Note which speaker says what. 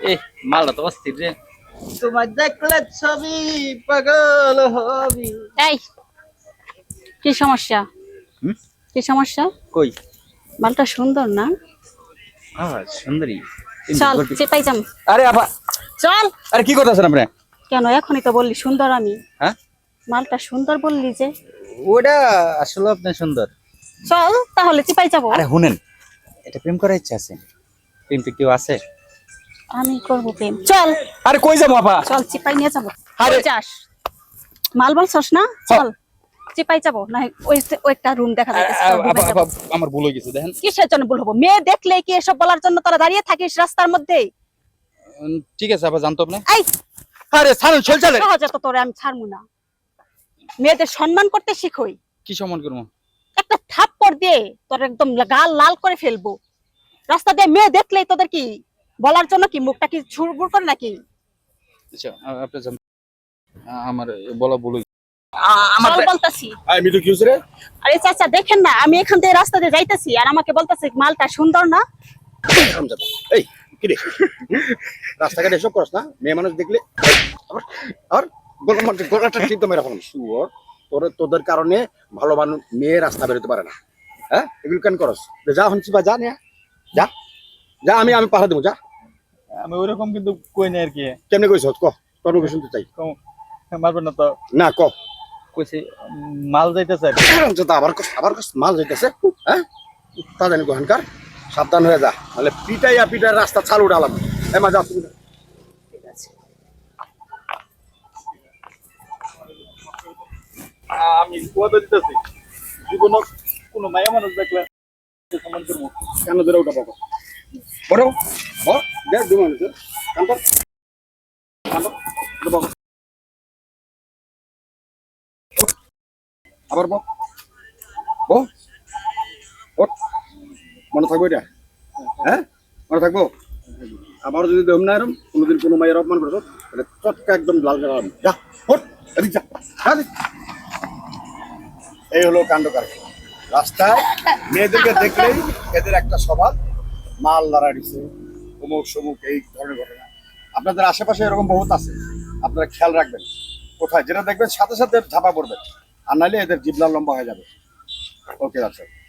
Speaker 1: এ মালটা তো অস্থির রে।
Speaker 2: তোমার দেখলে ছবি পাগল হবি।
Speaker 3: এই কি সমস্যা?
Speaker 1: হুম?
Speaker 3: কি সমস্যা?
Speaker 1: কই?
Speaker 3: মালটা সুন্দর না?
Speaker 1: সুন্দরী।
Speaker 3: চল চেপাই যাম।
Speaker 1: আরে আপা!
Speaker 3: চল!
Speaker 1: আরে কি করতেছেন আপনি?
Speaker 3: কেন এখনই তো বললি সুন্দর আমি।
Speaker 1: হ্যাঁ?
Speaker 3: মালটা সুন্দর বললি যে।
Speaker 1: ওটা আসলে আপনি সুন্দর।
Speaker 3: চল তাহলে চিপাই যাব।
Speaker 1: আরে শুনেন এটা প্রেম করার ইচ্ছা আছে। প্রেম তো কেউ আছে?
Speaker 3: আমি করব প্রেম। চল।
Speaker 1: আরে কই যাব আপা?
Speaker 3: চল চিপাই নিয়ে যাব।
Speaker 1: আরে-
Speaker 3: যাস? মাল বলছস না? চল চিপাই যাব। না ওই ওই একটা রুম দেখা যাচ্ছে
Speaker 1: আমার ভুল হয়ে গেছে দেখেন।
Speaker 3: কিসের জন্য ভুল হব? মেয়ে দেখলে কি এসব বলার জন্য তোরা দাঁড়িয়ে থাকিস রাস্তার মধ্যে
Speaker 1: ঠিক আছে আপা জানতো আপনি?
Speaker 3: এই!
Speaker 1: আরে ছাড়ুন চল চলে
Speaker 3: সহজে তো তোরে আমি ছাড়বো না। মেয়েদের সম্মান করতে শিখই।
Speaker 1: কি সম্মান করব?
Speaker 3: একটা থাপ্পড় দিয়ে তোর একদম গাল লাল করে ফেলব। রাস্তা দিয়ে মেয়ে দেখলেই তোদের কি বলার জন্য কি? মুখটা কি ছুড়বুড় করে নাকি?
Speaker 1: আচ্ছা আমার বলা
Speaker 3: আরে চাচা দেখেন না আমি এখান থেকে রাস্তা দিয়ে যাইতেছি আর আমাকে বলতেছে মালটা সুন্দর না।
Speaker 2: এই কি রে? রাস্তাঘাটে এসব করস না? মেয়ে মানুষ দেখলে আর গলা গলাটা তোর তোদের কারণে ভালো মানুষ মেয়ে রাস্তা বেরোতে পারে না। হ্যাঁ? এগুলো কেন করস? যা হনছি বা যা নিয়া যা যা আমি আমি পাহাড় দেবো যা।
Speaker 4: আমি ওইরকম কিন্তু কই নাই আর কি।
Speaker 2: কেমনে কইছ? ক তোর মুখে শুনতে চাই
Speaker 4: মারবেন না তো।
Speaker 2: না ক।
Speaker 4: কইছি মাল যাইতেছে
Speaker 2: আবার আবার মাল যাইতেছে হ্যাঁ? তা জানি গোহানকার সাবধান হয়ে যা তাহলে পিটাইয়া পিটাই রাস্তা চালু ডালাম এ মা যা তুমি যা।
Speaker 4: আমি কথা দিতেছি জীবন কোনো মায়া মানুষ দেখলে
Speaker 2: কেন ধরে ওটা পাবো হ্যাঁ? মনে থাকব? আবার যদি কোনোদিন কোনো মায়ের অপমান করছ একদম লাল এদিক। এই হলো কাণ্ড কারখানা। রাস্তায় মেয়েদেরকে দেখলেই এদের একটা স্বভাব। মাল দাঁড়া দিছে অমুক সমুক এই ধরনের ঘটনা। আপনাদের আশেপাশে এরকম বহুত আছে। আপনারা খেয়াল রাখবেন। কোথায়? যেটা দেখবেন, সাথে সাথে ঝাপা পড়বেন আর নাহলে এদের জিবলা লম্বা হয়ে যাবে। ওকে আচ্ছা